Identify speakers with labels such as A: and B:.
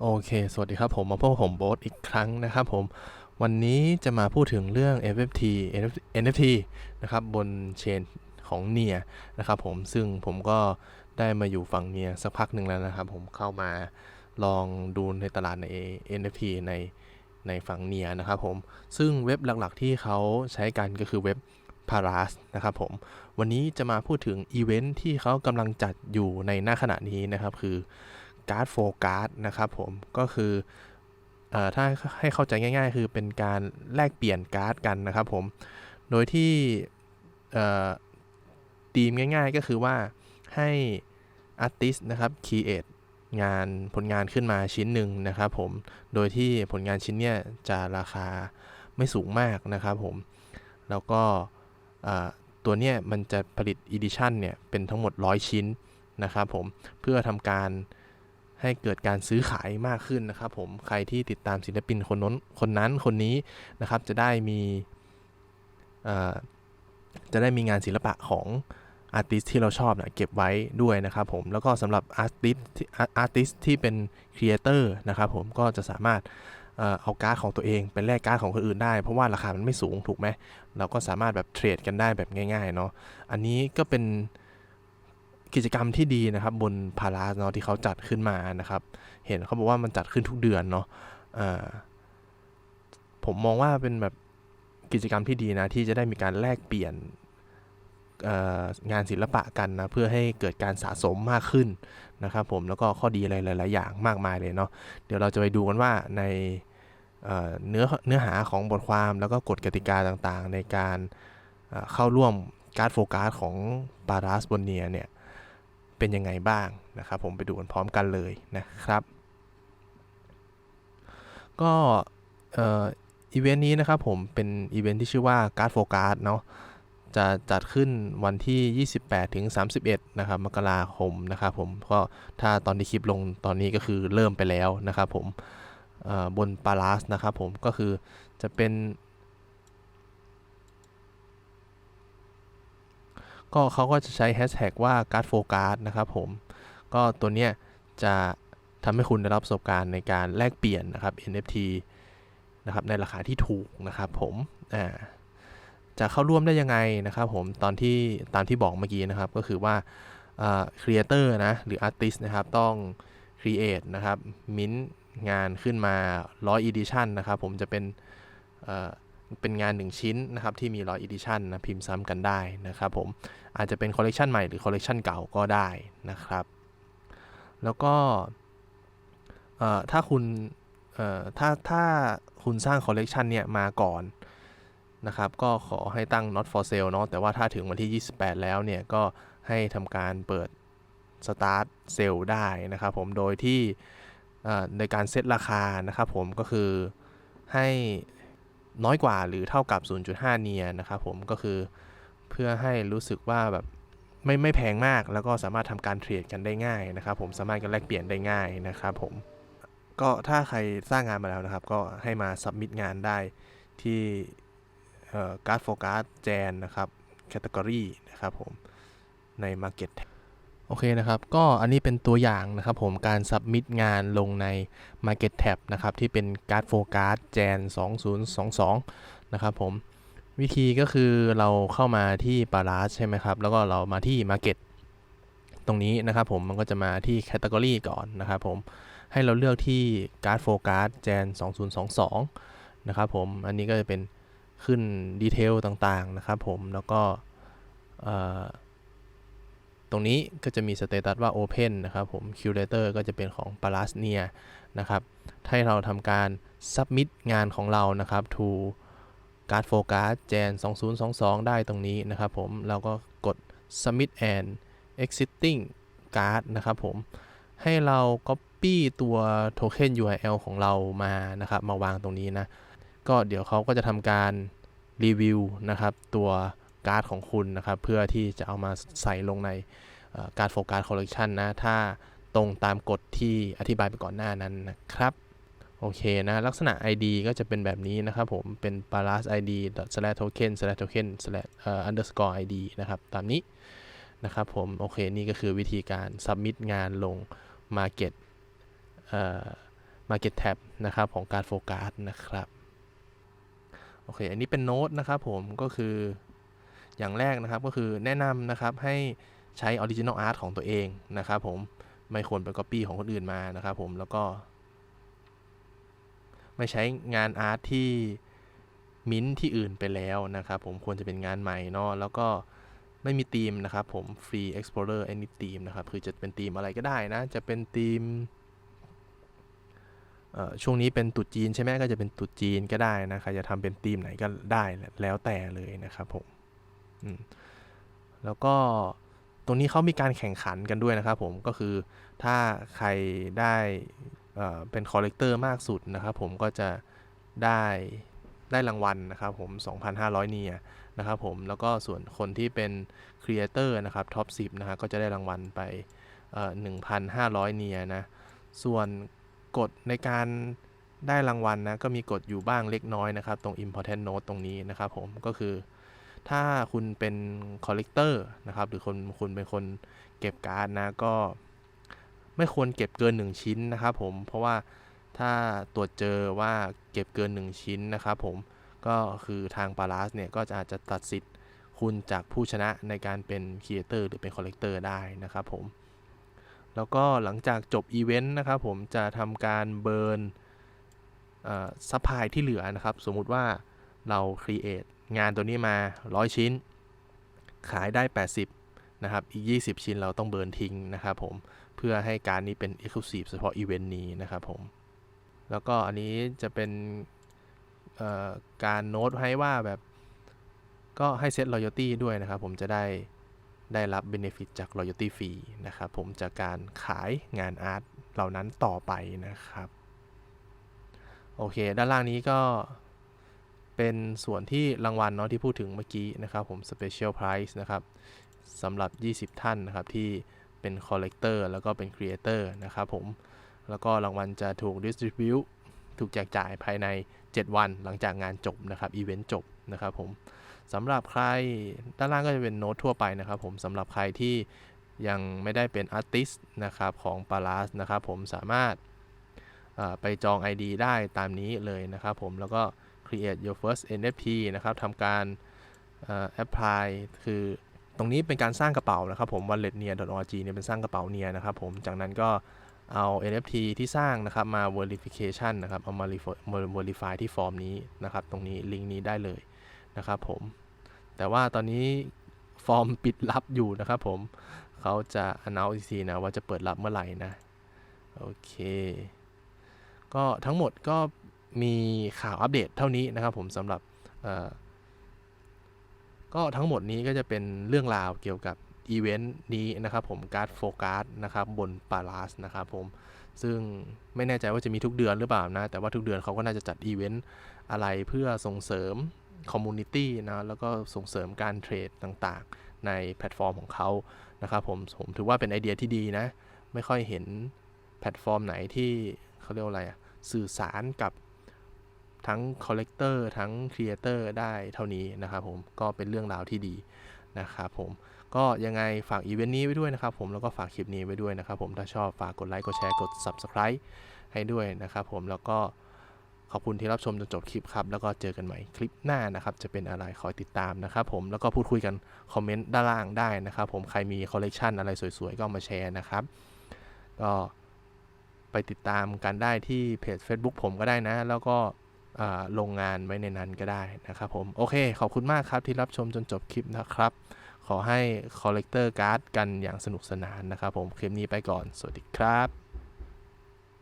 A: โอเค สวัสดีครับผมมาพบผมโบ๊ทอีกครั้งนะครับผม วันนี้จะมาพูดถึงเรื่อง FFT NFT นะครับ บนเชนของเนียนะครับผม ซึ่งผมก็ได้มาอยู่ฝั่งเนียสักพักหนึ่งแล้วนะครับผม เข้ามาลองดูในตลาดใน NFT ในในฝั่งเนียนะครับผม ซึ่งเว็บหลักๆที่เขาใช้กันก็คือเว็บ Paras นะครับผม วันนี้จะมาพูดถึงอีเวนท์ที่เขากำลังจัดอยู่ในหน้าขณะนี้นะครับ คือ การ์ดโฟการ์ดนะครับผมก็คืออถ้าให้เข้าใจง่าย ๆ คือเป็นการแลกเปลี่ยนการ์ดกันนะครับผมโดยที่ธีมง่าย ๆ ก็คือว่าให้อาร์ติสนะครับคีเอทงานผลงานขึ้นมาชิ้นหนึ่งนะครับผม โดยที่ผลงานชิ้นเนี้ยจะราคาไม่สูงมากนะครับผม แล้วก็ตัวเนี้ยมันจะผลิตอีดิชันเนี่ยเป็นทั้งหมด 100 ชิ้นนะครับผม เพื่อทำการ ให้เกิดการซื้อขายมากขึ้นนะครับผมใครที่ติดตามศิลปินคนน้นคนนั้นคนนี้นะครับจะได้มีจะได้มีงานศิลปะของอาร์ติสที่เราชอบนะเก็บไว้ด้วยนะครับผมแล้วก็สำหรับอาร์ติสอาร์ติสที่เป็นครีเอเตอร์นะครับผมก็จะสามารถเอาการ์ดของตัวเองเป็นแลกการ์ดของคนอื่นได้ เพราะว่าราคามันไม่สูงถูกไหมเราก็สามารถแบบเทรดกันได้แบบง่ายๆเนาะอันนี้ก็เป็น กิจกรรมที่ดีนะครับ บนพาราสเนาะที่เขาจัดขึ้นมานะครับ เห็นเขาบอกว่ามันจัดขึ้นทุกเดือนเนาะผมมองว่าเป็นแบบกิจกรรมที่ดีนะที่จะได้มีการแลกเปลี่ยนงานศิลปะกันนะเพื่อให้เกิดการสะสมมากขึ้นนะครับผมแล้วก็ข้อดีอะไรหลาย ๆ อย่างมากมายเลยเนาะเดี๋ยวเราจะไปดูกันว่าในเนื้อเนื้อหาของบทความแล้วก็กฎกติกาต่างๆ ในการเข้าร่วมการ์ดโฟกัสของปาราสบนเนียเนี่ย เป็นยังไงบ้างนะครับ ผมไปดูกันพร้อมกันเลยนะครับ ก็อีเวนต์นี้นะครับผมเป็นอีเวนต์ที่ชื่อว่าการ์ดโฟกัสเนาะจะจัดขึ้นวันที่ 28 ถึง 31 นะครับ มกราคมนะครับผม ก็ถ้าตอนที่คลิปลงตอนนี้ก็คือเริ่มไปแล้วนะครับผมบนปาลัสนะครับผม ก็คือจะเป็น ก็เขาก็จะใช้แฮชแท็กว่า card for card นะครับผม ก็ตัวเนี้ยจะทำให้คุณได้รับประสบการณ์ในการแลกเปลี่ยนนะครับ NFT นะครับในราคาที่ถูกนะครับผมอ่าจะเข้าร่วมได้ยังไงนะครับผมตอนที่ตามที่บอกเมื่อกี้นะครับ ก็คือว่าครีเอเตอร์นะหรืออาร์ติสนะครับต้องครีเอทนะครับมิ้นงานขึ้นมา 100 edition นะครับผมจะเป็น เป็นงาน 1 ชิ้นนะครับที่มี100 edition นะพิมพ์ซ้ำกันได้นะครับผมอาจจะเป็นคอลเลกชันใหม่หรือคอลเลกชันเก่าก็ได้นะครับ แล้วก็ถ้าคุณถ้าถ้าคุณสร้างคอลเลกชันเนี่ยมาก่อนนะครับก็ขอให้ตั้ง not for sale เนาะแต่ว่าถ้าถึงวันที่ 28 แล้วเนี่ยก็ให้ทำการเปิด start sale ได้นะครับผมโดยที่ในการเซตราคานะครับผมก็คือให้ น้อยกว่าหรือเท่ากับ 0.5 เนียนะครับผมก็คือเพื่อให้รู้สึกว่าแบบไม่ไม่แพงมาก แล้วก็สามารถทำการเทรดกันได้ง่ายนะครับผมสามารถกันแลกเปลี่ยนได้ง่ายนะครับผมก็ถ้าใครสร้างงานมาแล้วนะครับ ก็ให้มาสับมิดงานได้ที่การ์ดโฟกัสแจนนะครับแคตตากรีนะครับผมใน Market โอเคนะครับ ก็อันนี้เป็นตัวอย่างนะครับผมการสับมิดงานลงใน Market Tab นะครับ ที่เป็นการ์ดโฟกัสแจน2022 นะครับผมวิธีก็คือเราเข้ามาที่ปาราสใช่ไหมครับ แล้วก็เรามาที่ Market ตรงนี้นะครับผมมันก็จะมาที่ Category ก่อนนะครับผมให้เราเลือกที่การ์ดโฟกัสแจน2022 นะครับผมอันนี้ก็จะเป็นขึ้นดีเทลต่างๆนะครับผมแล้วก็ รงนี้ก็จะมีสเตตัสว่า Open นะครับผม Curator ก็จะเป็นของ p a l a s n i a นะครับให้เราทำการ Submit งานของเรานะครับ to Card Focus Jan 2022 ได้ตรงนี้นะครับผม เราก็กด Submit and Existing Card นะครับผม ให้เรา Copy ตัว Token URL ของเรามานะครับ มาวางตรงนี้นะ ก็เดี๋ยวเขาก็จะทำการรีวิวนะครับ ตัว การ์ดของคุณนะครับ เพื่อที่จะเอามาใส่ลงในการโฟกัสคอลเลกชันนะ ถ้าตรงตามกฎที่อธิบายไปก่อนหน้านั้นนะครับ โอเคนะ ลักษณะ ID ก็จะเป็นแบบนี้นะครับผม เป็น p a r a s id slash token slash token slash underscore id นะครับ ตามนี้นะครับผม โอเค นี่ก็คือวิธีการ submit งานลง market Market Tab นะครับ ของการโฟกัสนะครับ โอเค อันนี้เป็นโน้ตนะครับผม ก็คือ อย่างแรกนะครับก็คือแนะนำนะครับให้ใช้ Original Art ของตัวเองนะครับผมไม่ควรไป Copy ของคนอื่นมานะครับผมแล้วก็ ไม่ใช้งานอาร์ตที่มิ้นที่อื่นไปแล้วนะครับผมควรจะเป็นงานใหม่เนาะแล้วก็ไม่มีธีมนะครับผม Free Explorer Any Theme นะครับคือจะเป็นธีมอะไรก็ได้นะ จะเป็นธีมช่วงนี้เป็นตุดจีนใช่ไหมก็จะเป็นตุดจีนก็ได้นะใครจะทำเป็นธีมไหนก็ได้แล้วแต่เลยนะครับผม แล้วก็ตรงนี้เขามีการแข่งขันกันด้วยนะครับผมก็คือถ้าใครได้เป็นคอลเลกเตอร์มากสุดนะครับผมก็จะได้ได้รางวัลนะครับผม 2,500 เนียนะครับผมแล้วก็ส่วนคนที่เป็นครีเอเตอร์นะครับท็อป 10 นะครับก็จะได้รางวัลไป1,500 เนียนะ ส่วนกฎในการได้รางวัลนะก็มีกฎอยู่บ้างเล็กน้อยนะครับ ตรง important note ตรงนี้นะครับผมก็คือ ถ้าคุณเป็นคอลเลกเตอร์นะครับ หรือคนคุณเป็นคนเก็บการ์ดนะก็ไม่ควรเก็บเกิน 1 ชิ้นนะครับผมเพราะว่าถ้าตรวจเจอว่าเก็บเกิน 1 ชิ้นนะครับผมก็คือทางปาราสเนี่ยก็จะอาจจะตัดสิทธิ์คุณจากผู้ชนะในการเป็นครีเอเตอร์หรือเป็นคอลเลกเตอร์ได้นะครับผมแล้วก็หลังจากจบอีเวนต์นะครับผมจะทำการเบิร์นซัพพลายที่เหลือนะครับ สมมุติว่าเราครีเอท งานตัวนี้มา 100 ชิ้น ขายได้ 80 นะครับ อีก 20 ชิ้นเราต้องเบิร์นทิ้งนะครับผม เพื่อให้การนี้เป็น Exclusive เฉพาะอีเวนต์นี้นะครับผม แล้วก็อันนี้จะเป็นการโน้ตให้ว่าแบบก็ให้เซต loyalty ด้วยนะครับผมจะได้ได้รับ benefit จาก loyalty fee นะครับผมจากการขายงานอาร์ตเหล่านั้นต่อไปนะครับ โอเค ด้านล่างนี้ก็ เป็นส่วนที่รางวัลเนาะที่พูดถึงเมื่อกี้นะครับผม Special Prize นะครับสำหรับ 20 ท่านนะครับที่เป็น Collector แล้วก็เป็น Creator นะครับผม แล้วก็รางวัลจะถูก Distribute ถูกแจกจ่ายภายใน 7 วันหลังจากงานจบนะครับอีเวนต์จบนะครับผมสำหรับใครด้านล่างก็จะเป็นโน้ตทั่วไปนะครับผมสำหรับใครที่ยังไม่ได้เป็นอาร์ติสนะครับของปาลาสนะครับผมสามารถไปจอง ID ได้ตามนี้เลยนะครับผมแล้วก็ create your first NFT นะครับทำการ apply คือตรงนี้เป็นการสร้างกระเป๋านะครับผม walletnear.org เนี่ยเป็นสร้างกระเป๋าเนียนะครับผม จากนั้นก็เอา NFT ที่สร้างนะครับมา verification นะครับ เอามา verify ที่ฟอร์มนี้นะครับ ตรงนี้ลิงก์นี้ได้เลยนะครับผม แต่ว่าตอนนี้ฟอร์มปิดรับอยู่นะครับผม เขาจะ announce อีกทีนะว่าจะเปิดรับเมื่อไหร่นะ โอเค ก็ทั้งหมดก็ มีข่าวอัปเดตเท่านี้นะครับผมสำหรับก็ทั้งหมดนี้ก็จะเป็นเรื่องราวเกี่ยวกับอีเวนต์นี้นะครับผมการ์ดโฟกัสนะครับบนปาลาสนะครับผมซึ่งไม่แน่ใจว่าจะมีทุกเดือนหรือเปล่านะ แต่ว่าทุกเดือนเขาก็น่าจะจัดอีเวนต์อะไรเพื่อส่งเสริมคอมมูนิตี้นะแล้วก็ส่งเสริมการเทรดต่างๆ ในแพลตฟอร์มของเขานะครับผมผมถือว่าเป็นไอเดียที่ดีนะ ไม่ค่อยเห็นแพลตฟอร์มไหนที่เขาเรียกว่าอะไรอะสื่อสารกับ ทั้งคอลเลกเตอร์ทั้งครีเอเตอร์ได้เท่านี้นะครับผมก็เป็นเรื่องราวที่ดีนะครับผมก็ยังไงฝากอีเวนต์นี้ไว้ด้วยนะครับผมแล้วก็ฝากคลิปนี้ไว้ด้วยนะครับผมถ้าชอบฝากกดไลค์กดแชร์กด Subscribe ให้ด้วยนะครับผมแล้วก็ขอบคุณที่รับชมจนจบคลิปครับแล้วก็เจอกันใหม่คลิปหน้านะครับจะเป็นอะไรคอยติดตามนะครับผมแล้วก็พูดคุยกันคอมเมนต์ด้านล่างได้นะครับผมใครมีคอลเลกชันอะไรสวยๆ ก็มาแชร์นะครับก็ไปติดตามกันได้ที่เพจ Facebook ผมก็ได้นะ แล้วก็ ลงงานไว้ในนั้นก็ได้นะครับผม โอเค ขอบคุณมากครับที่รับชมจนจบคลิปนะครับ ขอให้คอเลกเตอร์การ์ดกันอย่างสนุกสนานนะครับผม คลิปนี้ไปก่อน สวัสดีครับ